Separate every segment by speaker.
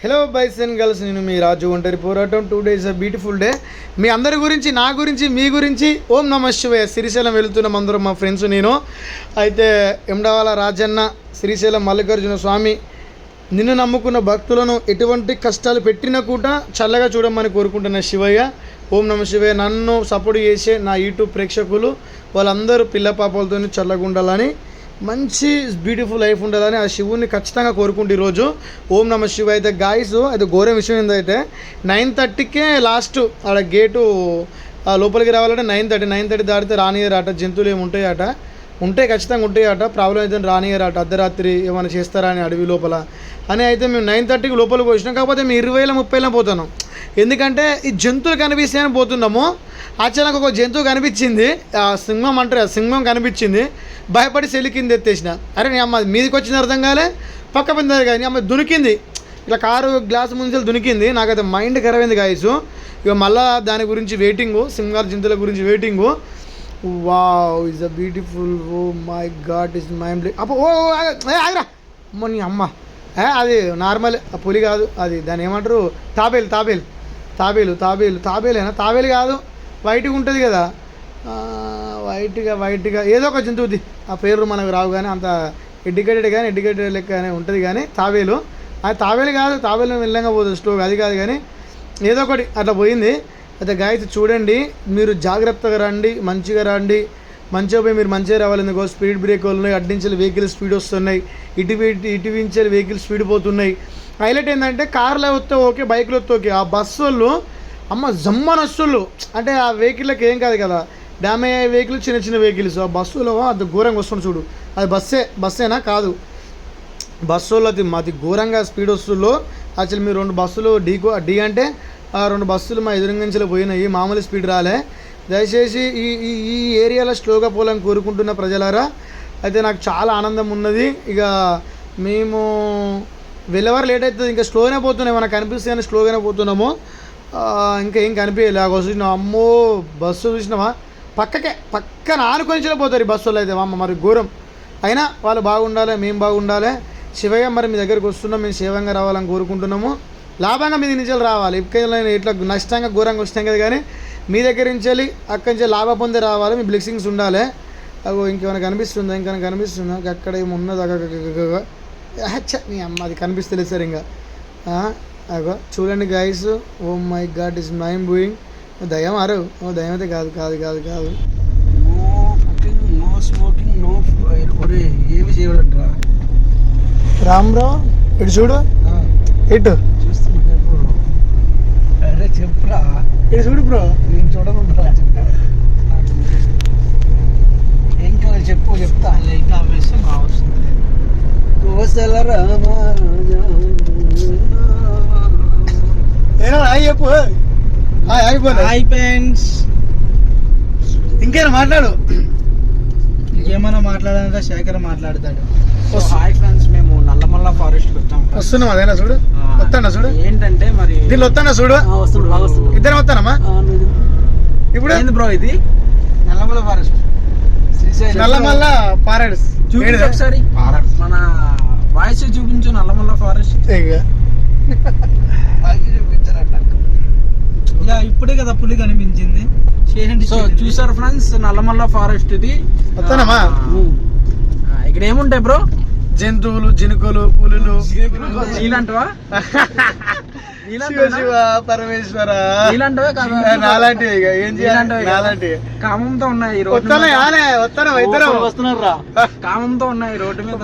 Speaker 1: Hello buys and girls నేను మీ రాజు ఒంటరి పోరాటం. Two days a beautiful day మీ అందరి గురించి నా గురించి మీ గురించి ఓం నమ శివయ. శ్రీశైలం వెళుతున్నాం అందరం మా ఫ్రెండ్స్ నేను. అయితే ఎండవాల రాజన్న శ్రీశైలం మల్లికార్జున స్వామి నిన్ను నమ్ముకున్న భక్తులను ఎటువంటి కష్టాలు పెట్టినా కూడా చల్లగా చూడమని కోరుకుంటున్న శివయ్య. ఓం నమ శివయ్య నన్ను సపోర్ట్ చేసే నా యూట్యూబ్ ప్రేక్షకులు వాళ్ళందరూ పిల్ల పాపలతో చల్లగా ఉండాలని మంచి బ్యూటిఫుల్ లైఫ్ ఉండాలని ఆ శివుని ఖచ్చితంగా కోరుకుంటే ఈరోజు ఓం నమ శివ అయితే గాయస్ అయితే ఘోరం విషయం ఏంటైతే నైన్ థర్టీకే లాస్ట్ ఆడ గేటు ఆ లోపలికి రావాలంటే నైన్ థర్టీ నైన్ థర్టీ దాటితే రానియరాట జంతువులు ఏమి ఉంటాయట? ఉంటే ఖచ్చితంగా ఉంటాయట ప్రాబ్లం అయితే రానియరాట అర్ధరాత్రి ఏమైనా చేస్తారా అని అడవి లోపల. అని అయితే మేము నైన్ థర్టీకి లోపలికి వచ్చినాం కాకపోతే మేము ఇరవైల ముప్పైలో పోతున్నాం. ఎందుకంటే ఈ జంతువులు కనిపిస్తాయని పోతున్నాము. అచానక్ ఒక జంతువు కనిపించింది. ఆ సింహం అంటారు ఆ సింహం కనిపించింది. భయపడి సెలికింది ఎత్తేసిన. అరే నీ అమ్మ మీదకి వచ్చిన అర్థం కాలే? పక్క పింద కానీ అమ్మ దునికింది. ఇట్లా కారు గ్లాస్ ముందు దునికింది. నాకైతే మైండ్ ఖరాబ్ అయింది గాయసు ఇక మళ్ళా దాని గురించి వెయిటింగు సింగార్ జంతువుల గురించి waiting wow is a beautiful oh my God is my అప్పుడు ఓ ఓ, ఏ, ఆగరా. అమ్మ నీ అమ్మ. ఏ, అది నార్మల్ ఆ పులి కాదు. అది దాని ఏమంటారు? తాబేలు తాబేలు. తాబేలు తాబేలు తాబేలేనా తాబేలు కాదు వైట్గా ఉంటుంది కదా వైట్గా వైట్గా ఏదో ఒక జంతువుది ఆ పేరు మనకు రావు కానీ అంత ఎడ్యుకేటెడ్ కానీ ఎడ్యుకేటెడ్ లెక్కనే ఉంటుంది కానీ తాబేలు అది తాబేలు కాదు తాబేలు వెళ్ళంగా పోతుంది స్లో అది కాదు కానీ ఏదో ఒకటి అట్లా పోయింది అయితే గాయత్రి చూడండి మీరు జాగ్రత్తగా రండి మంచిగా రండి మంచిగా పోయి మీరు మంచిగా రావాలి ఎందుకో స్పీడ్ బ్రేక్ ఉన్నాయి అడ్డించే వెహికల్ స్పీడ్ వస్తున్నాయి ఇటు ఇటు ఇటువించలు వెహికల్ స్పీడ్ పోతున్నాయి హైలైట్ ఏంటంటే కార్లో వస్తే ఓకే బైక్లో వస్తే ఓకే. ఆ బస్సు వాళ్ళు అమ్మ జమ్మని వస్తుళ్ళు అంటే ఆ వెహికల్కి ఏం కాదు కదా. డ్యామేజ్ అయ్యే వెహికల్ చిన్న చిన్న వెహికల్స్. ఆ బస్సులో అది ఘోరంగా వస్తుంది చూడు. అది బస్సే బస్సేనా? కాదు. బస్సులో అది మాది ఘోరంగా స్పీడ్ వస్తుల్లో యాక్చువల్ మీరు రెండు బస్సులు డీకో డీ అంటే ఆ రెండు బస్సులు మా ఎదురుంగంచెలు పోయినాయి. మామూలు స్పీడ్ రాలే. దయచేసి ఈ ఈ ఈ ఏరియాలో స్లోగా పోలని కోరుకుంటున్న ప్రజలారా అయితే నాకు చాలా ఆనందం ఉన్నది. ఇక మేము వెళ్ళేవారు లేట్ అవుతుంది ఇంకా స్లోగానే పోతున్నాయి మనకు కనిపిస్తే కానీ స్లోగానే పోతున్నాము. ఇంకా ఏం కనిపించలే. ఆ చూసినా అమ్మో బస్సు చూసినావా? పక్కకే పక్కన ఆనుకొని పోతారు ఈ బస్సులో అయితే. అమ్మ మరి ఘోరం. అయినా వాళ్ళు బాగుండాలి మేము బాగుండాలి. శివయ్య మరి మీ దగ్గరికి వస్తున్నాం మేము శివంగా రావాలని కోరుకుంటున్నాము. లాభంగా మీ నుంచి రావాలి. ఇక్కడ ఇట్లా నష్టంగా ఘోరంగా వస్తాం కదా కానీ మీ దగ్గర నుంచి వెళ్ళి అక్కడి నుంచి లాభ పొంది రావాలి. మీ బ్లెస్సింగ్స్ ఉండాలి. అగో ఇంకేమైనా కనిపిస్తుందా? ఇంకేమైనా కనిపిస్తుందా? అక్కడ ఏమి ఉన్నది నీ అమ్మ అది కనిపిస్తలేదు సార్ ఇంకా. అగో చూడండి guys oh my God is mind blowing దయ్యం అరు ఓ దయ్యం అయితే కాదు కాదు కాదు కాదు.
Speaker 2: No cooking no smoking no ఒరే ఏమి చేయడంట్రా
Speaker 1: రామ్ రావు ఇటు చూడు. ఇటు.
Speaker 2: చూస్తున్నా అరే చెప్పురా.
Speaker 1: ఇటు చూడు బ్రో.
Speaker 2: నేను చూడకుండా ఏం కావాలి చెప్పు చెప్తా లైట్ ఆవేశం వస్తుంది రామారాజా.
Speaker 1: హాయ్ చెప్పు హాయ్ అయిపోయింది
Speaker 2: హాయ్ ఫ్రెండ్స్.
Speaker 1: ఇంకేనా మాట్లాడు.
Speaker 2: ఏమైనా మాట్లాడాలంటే శేఖర్ మాట్లాడతాడు.
Speaker 1: సో,
Speaker 2: హాయ్ ఫ్రెండ్స్ మేము నల్లమల్ల ఫారెస్ట్ వచ్చాం
Speaker 1: వస్తున్నాం అదేనా చూడు? వస్తానా చూడు?
Speaker 2: ఏంటంటే మరి
Speaker 1: దీనిలో వస్తానా చూడు?
Speaker 2: వస్తుంది బాగా వస్తుంది
Speaker 1: ఇద్దరం వస్తానమ్మా? ఇప్పుడు?
Speaker 2: ఏంది బ్రో ఇది? నల్లమల్ల ఫారెస్ట్.
Speaker 1: నల్లమల్ల పారాడైస్.
Speaker 2: చూపించు ఒకసారి. మన వాయిస్ చూపించు నల్లమల్ల ఫారెస్ట్
Speaker 3: యా ఇప్పుడే కదా పులి కనిపించింది.
Speaker 2: సో చూసారు ఫ్రెండ్స్ నల్లమల్ల ఫారెస్ట్ ఇది. ఇక్కడ ఏముంటాయి బ్రో?
Speaker 1: జంతువులు జినుకలు పులులు.
Speaker 2: నీలంటవా
Speaker 1: శివ శివ పరమేశ్వర.
Speaker 2: నీలంటవే కాదా?
Speaker 1: నాలాంటివి ఇక. ఏం చేయాలి?
Speaker 2: నీలాంటివి కదా?
Speaker 1: నాలాంటివి.
Speaker 2: కామంతో ఉన్నాయి వస్తున్నారు రా. కామంతో ఉన్నాయి రోడ్డు మీద.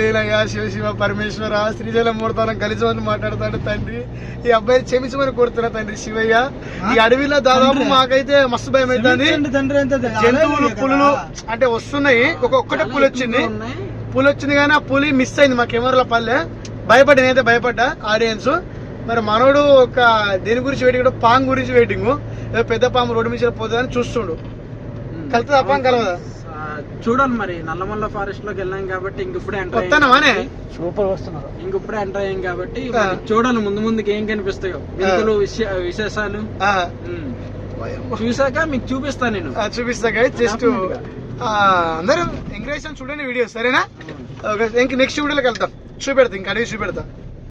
Speaker 1: లీలయ్య శివ శివ పరమేశ్వర శ్రీశైలం మూడతానం కలిసి మంది మాట్లాడతాడు తండ్రి. ఈ అబ్బాయి క్షమించమని కోరుతున్నా తండ్రి శివయ్య. ఈ అడవిలో దాదాపు. మాకైతే మస్తు భయం అవుతుంది.
Speaker 3: తండ్రి ఎంత
Speaker 1: జంతువులు పులులు అంటే వస్తున్నాయి. ఒక ఒక్కటే పులి వచ్చింది. పులి వచ్చింది కానీ ఆ పులి మిస్ అయింది మా కెమెరాల పల్లె. భయపడి నేనైతే భయపడ్డా ఆడియన్స్ మరి మనోడు ఒక దేని గురించి వెయిటింగ్ పాము గురించి వెయిటింగ్ పెద్ద పాము రోడ్డు మీద పోతుందని చూస్తుండు. కలుతుందా పాము కలవదా?
Speaker 2: ఆ, చూడాలి మరి. నల్లమల్ల ఫారెస్ట్లోకి వెళ్ళాం కాబట్టి ఇంక ఇప్పుడే ఎంటర్
Speaker 1: వస్తానమానే
Speaker 2: సూపర్ వస్తున్నారు. ఇంక ఇప్పుడే ఎంటర్ అయ్యాం కాబట్టి చూడాలి ముందు ముందుకు ఏం కనిపిస్తాయో. వింతలు విశే- విశేషాలు. చూసాక మీకు చూపిస్తాను నేను.
Speaker 1: ఆ, చూపిస్తా గైస్ జస్ట్ అందరూ ఎంకరేజ్ చూడండి వీడియో సరేనా? ఓకే ఇంక నెక్స్ట్ వీడియోలోకి వెళ్తాం. చూపెడతా ఇంక అడిగి చూపెడతా.